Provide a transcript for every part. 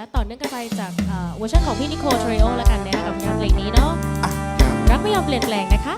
นะต่อเนื่องกันไปจากเวอร์ชันของพี่นิโคลทริโอแล้วกันนะคะกับงาเพลงนี้เนาะรักไม่ยอมเปลี่ยนแปลงนะคะ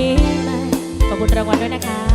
ปีใหม่ขอบคุณรางวัลด้วยนะคะ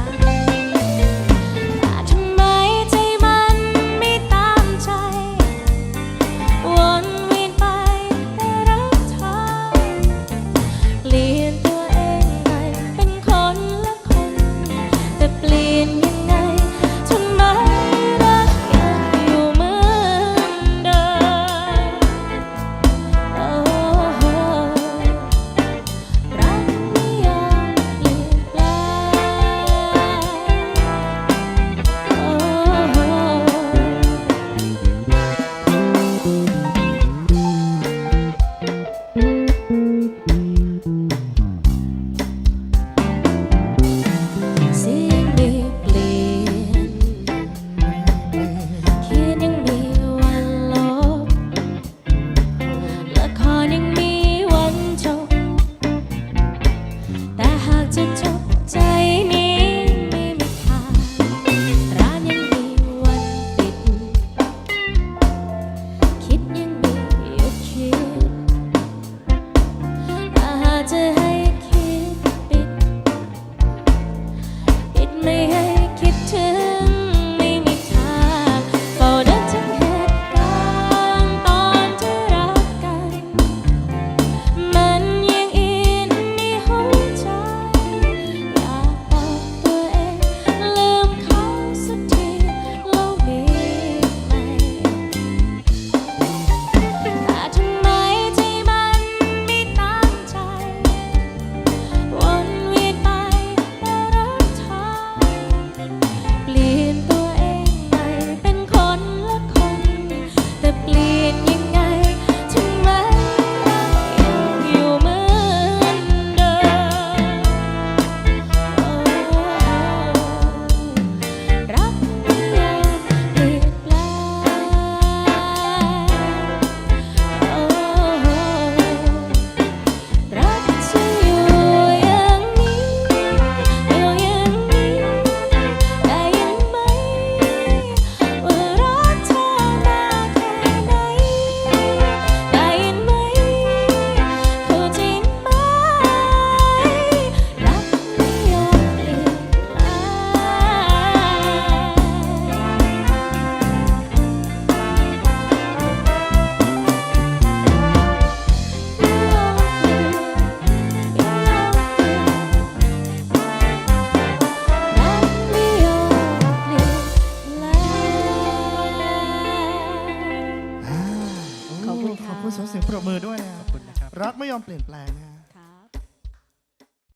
เสียงปรบมือด้วยนะขอบนะครับรักไม่ยอมเปลี่ยนแปลงนะ